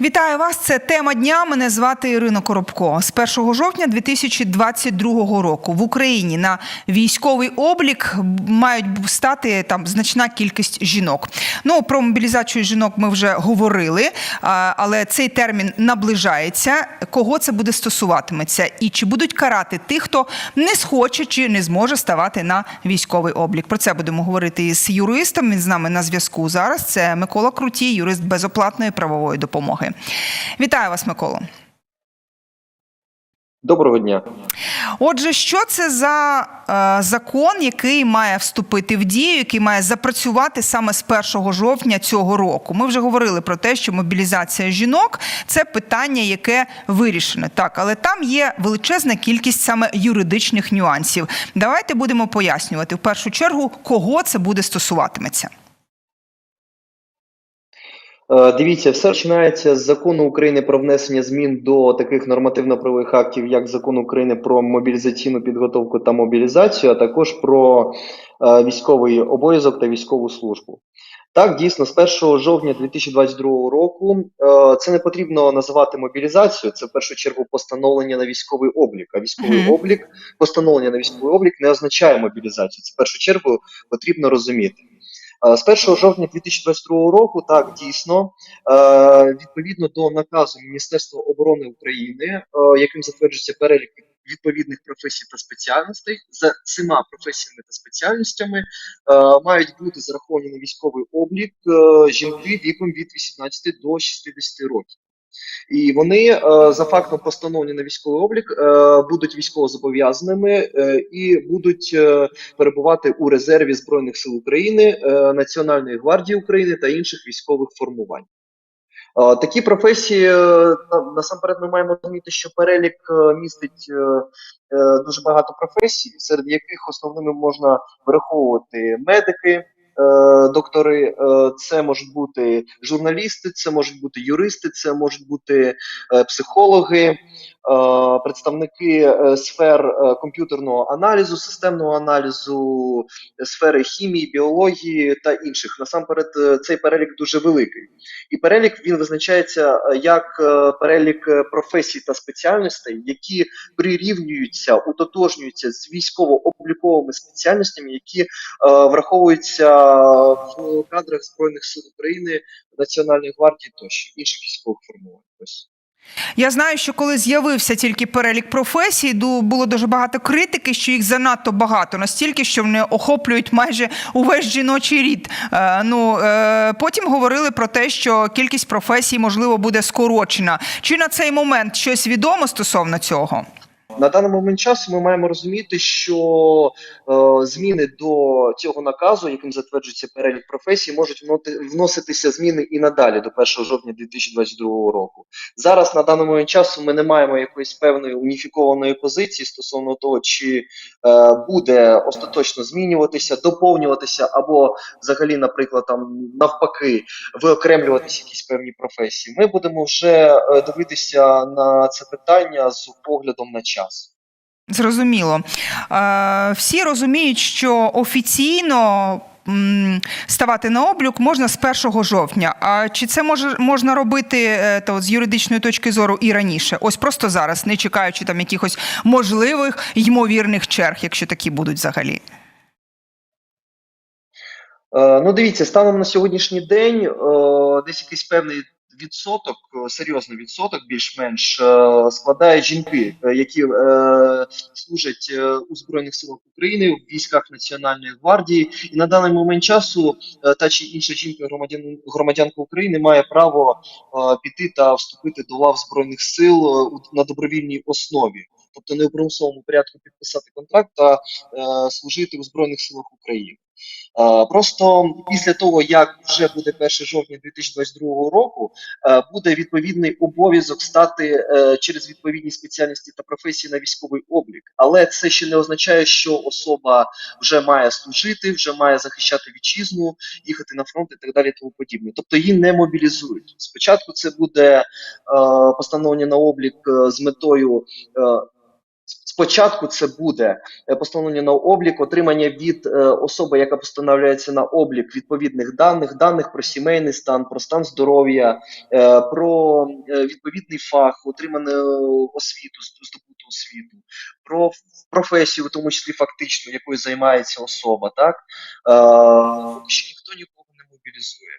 Вітаю вас. Це тема дня. Мене звати Ірина Коробко. З 1 жовтня 2022 року в Україні на військовий облік мають стати там значна кількість жінок. Ну про мобілізацію жінок ми вже говорили, але цей термін наближається. Кого це буде стосуватиметься, і чи будуть карати тих, хто не схоче чи не зможе ставати на військовий облік? Про це будемо говорити із юристом. Він з нами на зв'язку зараз. Це Микола Крутій, юрист безоплатної правової допомоги. Вітаю вас, Миколо. Доброго дня. Отже, що це за е, закон, який має вступити в дію, який має запрацювати саме з 1 жовтня цього року? Ми вже говорили про те, що мобілізація жінок це питання, яке вирішене. Так, але там є величезна кількість саме юридичних нюансів. Давайте будемо пояснювати в першу чергу, кого це буде стосуватиметься. Е, Дивіться, все починається з закону України про внесення змін до таких нормативно-правових актів, як закон України про мобілізаційну підготовку та мобілізацію, а також про е, військовий обов'язок та військову службу. Так, дійсно, з 1 жовтня 2022 року е, це не потрібно називати мобілізацією. Це в першу чергу постановлення на військовий облік. А військовий Мгм. облік, постановлення на військовий облік не означає мобілізацію. Це в першу чергу потрібно розуміти. Е, З 1 жовтня 2022 року, так дійсно, е, відповідно до наказу Міністерства оборони України, е, яким затверджується перелік відповідних професій та спеціальностей, за цими професіями та спеціальностями мають бути зараховані військовий облік жінки віком від 18 до 60 років. І вони е, за фактом постановлення на військовий облік е, будуть військовозобов'язаними е, і будуть перебувати у резерві Збройних сил України, Національної гвардії України та інших військових формувань. Такі професії насамперед ми маємо розуміти, що перелік містить дуже багато професій, серед яких основними можна враховувати медики, доктори, е, це можуть бути журналісти, це можуть бути юристи, це можуть бути е, психологи, е, представники е, сфер е, комп'ютерного аналізу, системного аналізу, е, сфери хімії, біології та інших. Насамперед, е, цей перелік дуже великий. І перелік він визначається е, як е, перелік е, професій та спеціальностей, які прирівнюються, утотожнюються з військово-обліковими спеціальностями, які е, враховуються в кадрах збройних сил України, Національної гвардії тощо інших військових формувань. Я знаю, що коли з'явився тільки перелік професій, було дуже багато критики, що їх занадто багато, настільки, що вони охоплюють майже увесь жіночий рід. Е, ну е, потім говорили про те, що кількість професій можливо буде скорочена. Чи на цей момент щось відомо стосовно цього? На даний момент часу ми маємо розуміти, що е, зміни до цього наказу, яким затверджується перелік професій, можуть вноситися зміни і надалі до 1 жовтня 2022 року. Зараз на даний момент часу ми не маємо якоїсь певної уніфікованої позиції стосовно того, чи е, буде остаточно змінюватися, доповнюватися, або взагалі, наприклад, там навпаки, виокремлюватися якісь певні професії. Ми будемо вже е, дивитися на це питання з поглядом на час. Зрозуміло. Е, всі розуміють, що офіційно. Ставати на облік можна з 1 жовтня. А чи це може можна робити е, то, з юридичної точки зору і раніше? Ось просто зараз, не чекаючи там якихось можливих ймовірних черг, якщо такі будуть взагалі. Е, Ну, дивіться, станом на сьогоднішній день десь якийсь певний відсоток, е, серйозний відсоток, більш-менш е, складають жінки, е, які служать у Збройних силах України, в військах Національної гвардії. І на даний момент часу та чи інша жінка громадян, громадянка України має право піти та вступити до лав Збройних сил на добровільній основі. Тобто не у примусовому порядку підписати контракт та служити у Збройних силах України. Е, Просто після того, як вже буде 1 жовтня 2022 року, е, буде відповідний обов'язок стати е, через відповідні спеціальності та професії на військовий облік. Але це ще не означає, що особа вже має служити, вже має захищати вітчизну, їхати на фронт і так далі. Тому подібне. Тобто її не мобілізують. Спочатку це буде постановлення на облік з метою. Спочатку це буде е, постановлення на облік, отримання від е, особи, яка постановляється на облік відповідних даних, даних про сімейний стан, про стан здоров'я, е, про відповідний фах, отриману освіту, здобуту освіту, про професію, в тому числі фактично, якою займається особа. Так е, що ніхто нікого мобілізує.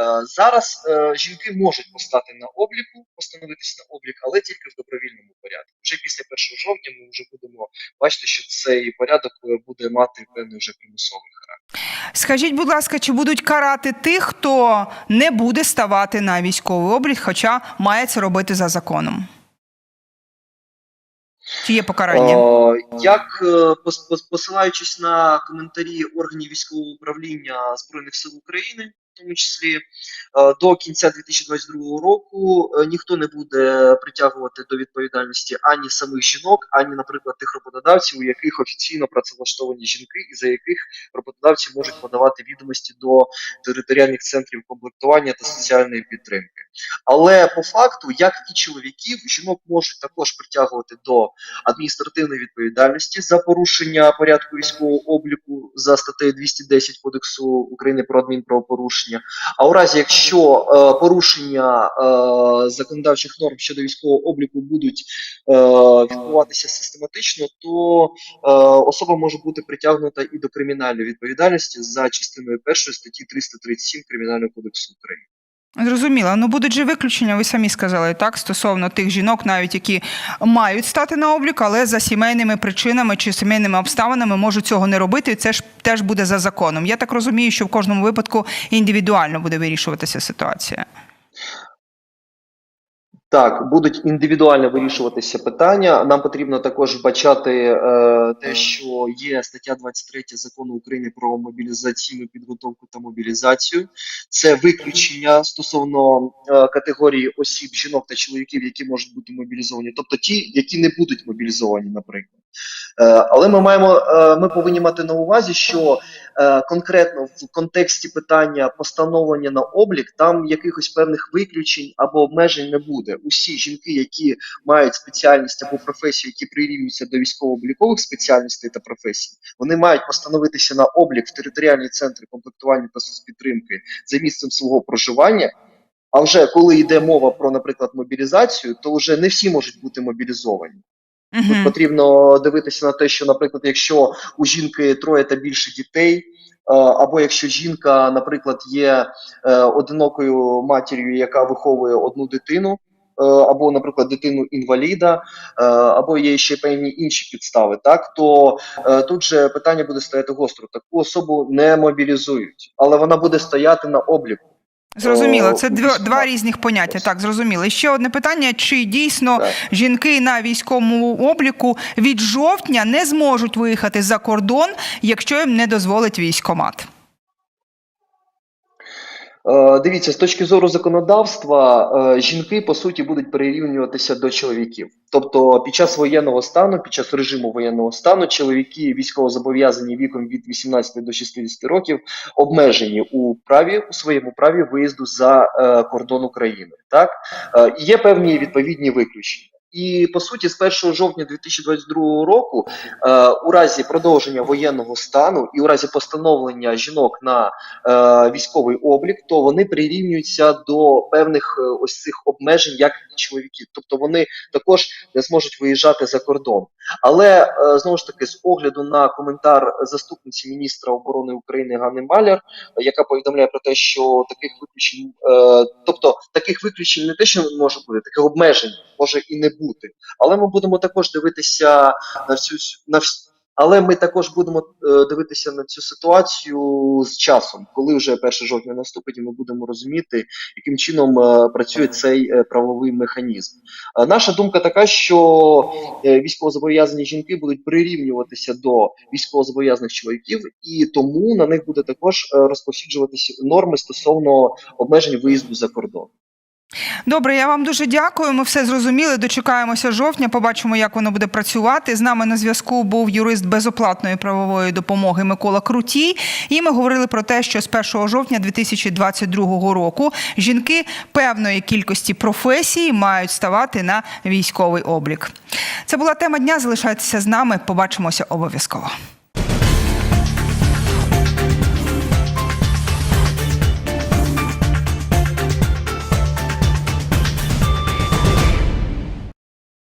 Е, Зараз е, жінки можуть постати на обліку, постановитися на облік, але тільки в добровільному порядку. Вже після 1 жовтня ми вже будемо бачити, що цей порядок е, буде мати певний вже примусовий характер. Скажіть, будь ласка, чи будуть карати тих, хто не буде ставати на військовий облік, хоча має це робити за законом? Чи є покарання? Як е, пос- пос- посилаючись на коментарі органів військового управління Збройних сил України, в тому числі е, до кінця 2022 року е, ніхто не буде притягувати до відповідальності ані самих жінок, ані, наприклад, тих роботодавців, у яких офіційно працевлаштовані жінки, і за яких роботодавці можуть подавати відомості до територіальних центрів комплектування та соціальної підтримки. Але по факту, як і чоловіків, жінок можуть також притягувати до адміністративної відповідальності за порушення порядку військового обліку за статтею 210 Кодексу України про адмінправопорушення. А у разі, якщо е, порушення е, законодавчих норм щодо військового обліку будуть е, відбуватися систематично, то е, особа може бути притягнута і до кримінальної відповідальності за частиною першої статті 337 Кримінального кодексу України. Зрозуміло. Ну будуть же виключення, ви самі сказали так стосовно тих жінок, навіть які мають стати на облік, але за сімейними причинами чи сімейними обставинами можуть цього не робити. І це ж теж буде за законом. Я так розумію, що в кожному випадку індивідуально буде вирішуватися ситуація. Так, будуть індивідуально вирішуватися питання. Нам потрібно також вбачати е, те, що є стаття 23 закону України про мобілізаційну підготовку та мобілізацію. Це виключення стосовно е, категорії осіб, жінок та чоловіків, які можуть бути мобілізовані, тобто ті, які не будуть мобілізовані, наприклад. Е, але ми маємо, е, ми повинні мати на увазі, що е, конкретно в контексті питання постановлення на облік там якихось певних виключень або обмежень не буде. Усі жінки, які мають спеціальність або професію, які прирівнюються до військово-облікових спеціальностей та професій, вони мають постановитися на облік в територіальні центри комплектування та соцпідтримки за місцем свого проживання. А вже коли йде мова про, наприклад, мобілізацію, то вже не всі можуть бути мобілізовані. Тут потрібно дивитися на те, що, наприклад, якщо у жінки троє та більше дітей, е, або якщо жінка, наприклад, є е, одинокою матір'ю, яка виховує одну дитину, е, або, наприклад, дитину інваліда, або є ще певні інші підстави, так то тут же питання буде стояти гостро. Таку особу не мобілізують, але вона буде стояти на обліку. Зрозуміло, це два, два різних поняття. Так, зрозуміло. І ще одне питання: чи дійсно Так. жінки на військовому обліку від жовтня не зможуть виїхати за кордон, якщо їм не дозволить військомат? Е, Дивіться, з точки зору законодавства, е, жінки по суті будуть прирівнюватися до чоловіків. Тобто, під час воєнного стану, під час режиму воєнного стану, чоловіки військовозобов'язані віком від 18 до 60 років обмежені у праві у своєму праві виїзду за е, кордон України. Так є певні відповідні виключення. І по суті, з 1 жовтня 2022 року, е, у разі продовження воєнного стану і у разі постановлення жінок на е, військовий облік, то вони прирівнюються до певних е, ось цих обмежень, як і чоловіків, Тобто вони також не зможуть виїжджати за кордон. Але е, знову ж таки, з огляду на коментар заступниці міністра оборони України Ганни Маляр, яка повідомляє про те, що таких виключень, е, тобто таких виключень не те, що може бути, таких обмежень може і не бути. Але ми будемо також дивитися на всю на вс- але ми також будемо е, дивитися на цю ситуацію з часом, коли вже 1 жовтня наступить, і ми будемо розуміти, яким чином е, працює цей е, правовий механізм. Наша думка така, що військовозобов'язані жінки будуть прирівнюватися до військовозобов'язаних чоловіків, і тому на них буде також розповсюджуватися норми стосовно обмежень виїзду за кордон. Добре, я вам дуже дякую. Ми все зрозуміли. Дочекаємося жовтня. Побачимо, як воно буде працювати. З нами на зв'язку був юрист безоплатної правової допомоги Микола Крутій. І ми говорили про те, що з 1 жовтня 2022 року жінки певної кількості професій мають ставати на військовий облік. Це була тема дня. Залишайтеся з нами. Побачимося обов'язково.